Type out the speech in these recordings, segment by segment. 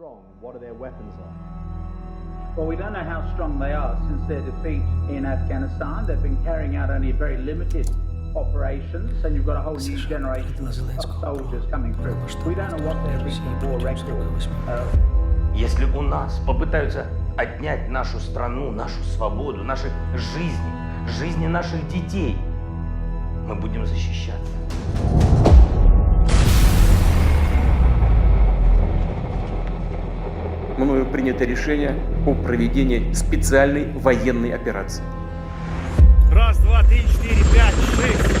strong? What are their weapons like? Well, we don't know how strong they are since their defeat in Afghanistan. They've been carrying out only very limited operations, and you've got a whole new generation of soldiers coming through. We don't know what their recent war record uh, Если у нас попытаются отнять нашу страну, нашу свободу, наши жизни, жизни наших детей, мы будем защищаться. Мною принято решение о проведении специальной военной операции. Раз, два, три, четыре, пять, шесть.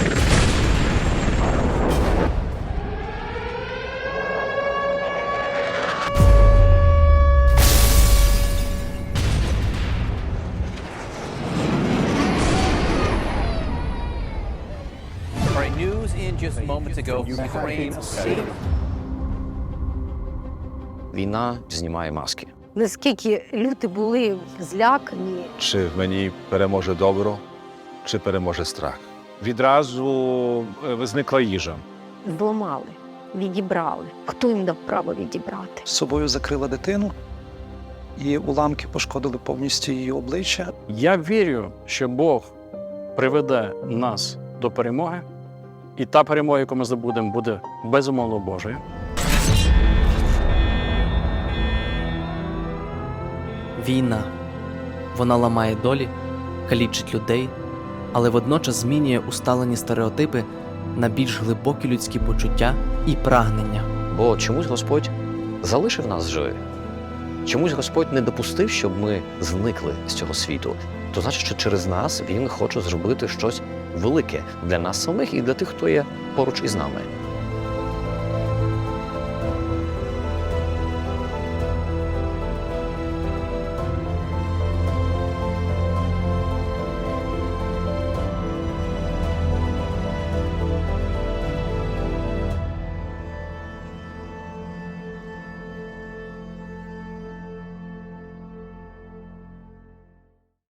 All right, news in just moments ago. Ukraine saved Війна знімає маски. Наскільки люди були злякані, Чи в мені переможе добро, чи переможе страх? Відразу е, визникла їжа. зламали, відібрали. Хто їм дав право відібрати? з собою закрила дитину, і уламки пошкодили повністю її обличчя. Я вірю, що Бог приведе нас до перемоги, і та перемога, яку ми здобудемо, буде безумовно Божою. Війна. Вона ламає долі, калічить людей, але водночас змінює усталені стереотипи на більш глибокі людські почуття і прагнення. Бо чомусь Господь залишив нас живі. Чомусь Господь не допустив, щоб ми зникли з цього світу. То значить, що через нас Він хоче зробити щось велике для нас самих і для тих, хто є поруч із нами.